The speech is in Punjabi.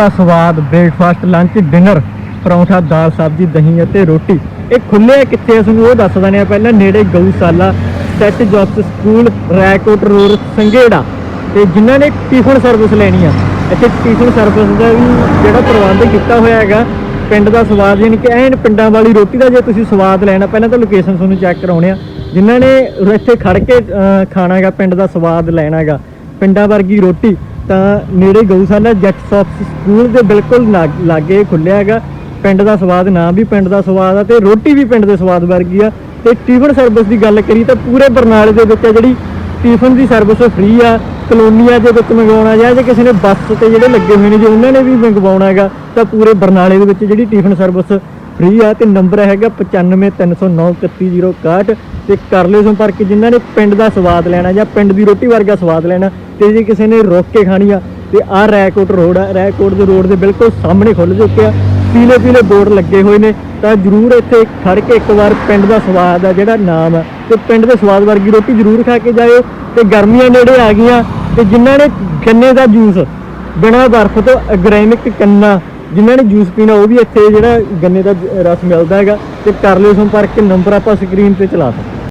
ਦਾ ਸਵਾਦ ਬ੍ਰੇਕਫਾਸਟ ਲੰਚ ਡਿਨਰ ਪਰੌਂਠਾ ਦਾਲ ਸਬਜ਼ੀ ਦਹੀਂ ਅਤੇ ਰੋਟੀ। ਇਹ ਖੁੱਲੇ ਕਿੱਥੇ ਆ? ਤੁਹਾਨੂੰ ਉਹ ਦੱਸ ਦਿੰਦੇ ਆ ਪਹਿਲਾਂ। ਨੇੜੇ ਗਊਸ਼ਾਲਾ ਸੈਟ ਜੌਬਸ ਸਕੂਲ ਰੈਕੋਟ ਰੋਡ ਸੰਘੇੜਾ। ਤੇ ਜਿਨ੍ਹਾਂ ਨੇ ਟਿਫਨ ਸਰਵਿਸ ਲੈਣੀ ਆ ਇੱਥੇ ਟਿਫਨ ਸਰਵਿਸ ਦਾ ਵੀ ਜਿਹੜਾ ਪ੍ਰਬੰਧ ਕੀਤਾ ਹੋਇਆ ਹੈਗਾ ਪਿੰਡ ਦਾ ਸਵਾਦ ਯਾਨੀ ਕਿ ਐਨ ਪਿੰਡਾਂ ਵਾਲੀ ਰੋਟੀ ਦਾ ਜੇ ਤੁਸੀਂ ਸਵਾਦ ਲੈਣਾ ਪਹਿਲਾਂ ਤਾਂ ਲੋਕੇਸ਼ਨ ਤੁਹਾਨੂੰ ਚੈੱਕ ਕਰਾਉਣੇ ਆ। ਜਿਨ੍ਹਾਂ ਨੇ ਇੱਥੇ ਖੜ ਕੇ ਅਹ, ਖਾਣਾ ਹੈਗਾ ਪਿੰਡ ਦਾ ਸਵਾਦ ਲੈਣਾ ਹੈਗਾ ਪਿੰਡਾਂ ਵਰਗੀ ਰੋਟੀ ਤਾਂ ਨੇੜੇ ਗਊਸ਼ਾਲਾ ਜੱਟ ਸੌਫਟ ਸਕੂਲ ਦੇ ਬਿਲਕੁਲ ਲਾਗ- ਲਾਗੇ ਖੁੱਲਿਆ ਹੈਗਾ। ਪਿੰਡ ਦਾ ਸਵਾਦ ਨਾ ਵੀ ਪਿੰਡ ਦਾ ਸਵਾਦ ਆ ਤੇ ਰੋਟੀ ਵੀ ਪਿੰਡ ਦੇ ਸਵਾਦ ਵਰਗੀ ਆ। ਤੇ ਟਿਫਨ ਸਰਵਿਸ ਦੀ ਗੱਲ ਕਰੀ ਤਾਂ ਪੂਰੇ ਬਰਨਾਲੇ ਦੇ ਵਿੱਚ ਆ ਜਿਹੜੀ ਟਿਫਨ ਦੀ ਸਰਵਿਸ ਫ੍ਰੀ ਆ। ਕਲੋਨੀਆਂ ਦੇ ਵਿੱਚ ਮੰਗਵਾਉਣਾ ਜਾਂ ਜੇ ਕਿਸੇ ਨੇ ਬੱਸ ਤੇ ਜਿਹੜੇ ਲੱਗੇ ਹੋਏ ਨੇ ਜੇ ਉਹਨਾਂ ਨੇ ਵੀ ਮੰਗਵਾਉਣਾ ਹੈਗਾ, ਤਾਂ ਪੂਰੇ ਬਰਨਾਲੇ ਦੇ ਵਿੱਚ ਜਿਹੜੀ ਟਿਫਨ ਸਰਵਿਸ ਫ੍ਰੀ ਆ ਤੇ ਨੰਬਰ ਹੈਗਾ 9530931061 ਤੇ ਕਰ ਲਿਓ ਸੰਪਰਕ ਜਿਨ੍ਹਾਂ ਨੇ ਪਿੰਡ ਦਾ ਸਵਾਦ ਲੈਣਾ ਜਾਂ ਪਿੰਡ ਦੀ ਰੋਟੀ ਵਰਗਾ ਸਵਾਦ ਲੈਣਾ ਤੇ ਜੇ, ਕਿਸੇ ਨੇ ਰੋਕ ਕੇ ਖਾਣੀ ਆ। ਤੇ ਆਹ ਰੈਕੋਟ ਰੋਡ ਆ, ਰੈਕੋਟ ਦੇ ਰੋਡ ਦੇ ਬਿਲਕੁਲ ਸਾਹਮਣੇ ਖੁੱਲ ਚੁੱਕੇ ਆ। ਪੀਲੇ ਪੀਲੇ ਬੋਰਡ ਲੱਗੇ ਹੋਏ ਨੇ। ਤਾਂ ਜਰੂਰ ਇੱਥੇ ਖੜ ਕੇ ਇੱਕ ਵਾਰ ਪਿੰਡ ਦਾ ਸਵਾਦ ਆ ਜਿਹੜਾ ਨਾਮ ਆ। ਤੇ ਪਿੰਡ ਦੇ ਸਵਾਦ ਵਰਗੀ ਰੋਟੀ ਜਰੂਰ ਖਾ ਕੇ ਜਾਇਓ। ਤੇ ਗਰਮੀਆਂ ਨੇੜੇ ਆ ਗਈਆਂ। ਤੇ ਜਿਨ੍ਹਾਂ ਨੇ ਗੰਨੇ ਦਾ ਜੂਸ ਬਿਨਾਂ ਬਰਫ਼ ਤੋਂ ਅਗਰੈਨਿਕ ਕੰਨਾ, ਜਿਨ੍ਹਾਂ ਨੇ ਜੂਸ ਪੀਣਾ, ਉਹ ਵੀ ਇੱਥੇ ਜਿਹੜਾ ਗੰਨੇ ਦਾ ਰਸ ਮਿਲਦਾ ਹੈਗਾ। ਤੇ ਕਰ ਲਿਓ ਸੰਪਰਕ, ਨੰਬਰ ਆਪਾਂ ਸਕਰੀਨ ਤੇ ਚਲਾ ਸਕਦੇ